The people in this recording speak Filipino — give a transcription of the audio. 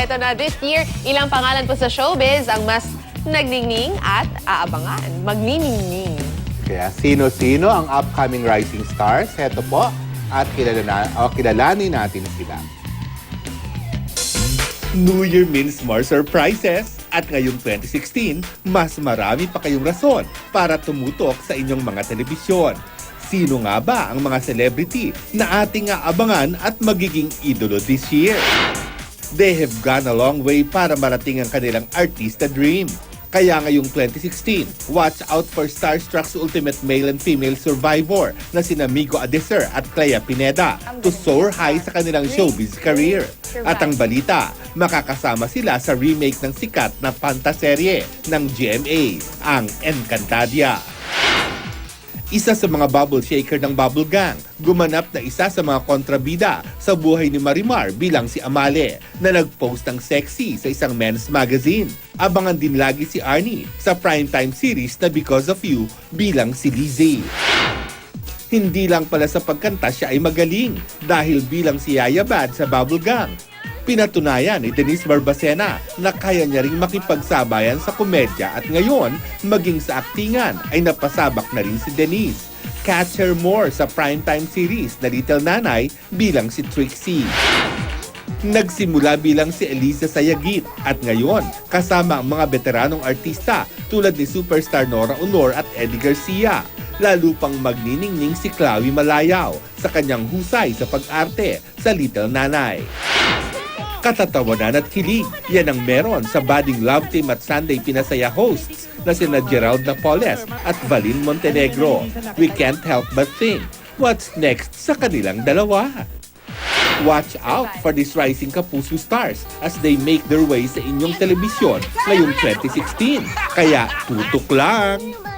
ito na this year, ilang pangalan po sa showbiz ang mas nagningning at aabangan. Magniningning. Kaya sino-sino ang upcoming rising stars? Heto po. At kilala o kilalanin natin sila. New Year means more surprises. At ngayong 2016, mas marami pa kayong rason para tumutok sa inyong mga telebisyon. Sino nga ba ang mga celebrity na ating aabangan at magiging idolo this year? They have gone a long way para marating ang kanilang artista dream. Kaya ngayong 2016, watch out for Starstruck's Ultimate Male and Female Survivor na sina Migo Adeser at Clea Pineda to soar high sa kanilang showbiz career. At ang balita, makakasama sila sa remake ng sikat na pantaserye ng GMA, ang Encantadia. Isa sa mga bubble shaker ng Bubble Gang, gumanap na isa sa mga kontrabida sa buhay ni Marimar bilang si Amale na nag-post ng sexy sa isang men's magazine. Abangan din lagi si Arnie sa primetime series na Because of You bilang si Lizzie. Hindi lang pala sa pagkanta siya ay magaling dahil bilang si Yaya Bad sa Bubble Gang. Pinatunayan ni Denise Barbacena na kaya niya ring makipagsabayan sa komedya at ngayon, maging sa aktingan ay napasabak na rin si Denise. Catch her more sa primetime series na Little Nanay bilang si Trixie. Nagsimula bilang si Eliza Sayagit at ngayon kasama ang mga veteranong artista tulad ni superstar Nora Honor at Eddie Garcia. Lalo pang magniningning si Chloe Malayaw sa kanyang husay sa pag-arte sa Little Nanay. Katatawanan at kilig, yan ang meron sa budding love team at Sunday Pinasaya hosts na sina Gerald Napoles at Valin Montenegro. We can't help but think, what's next sa kanilang dalawa? Watch out for these rising Kapuso stars as they make their way sa inyong telebisyon ngayong 2016. Kaya tutok lang!